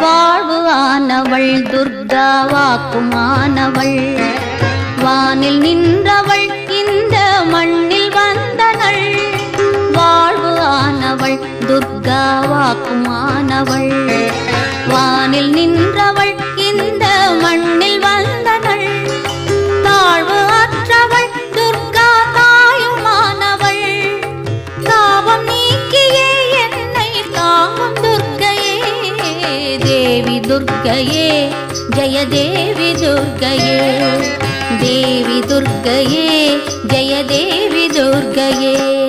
வாழ்வு ஆனவள் துர்கா வாக்குமானவள் வானில் நின்றவள் இந்த மண்ணில் வந்தனள். வாழ்வு ஆனவள் துர்கா வாக்குமானவள் தேவி துர்க்கையே ஜய தேவி துர்க்கையே. தேவி துர்க்கையே ஜய தேவி துர்க்கையே.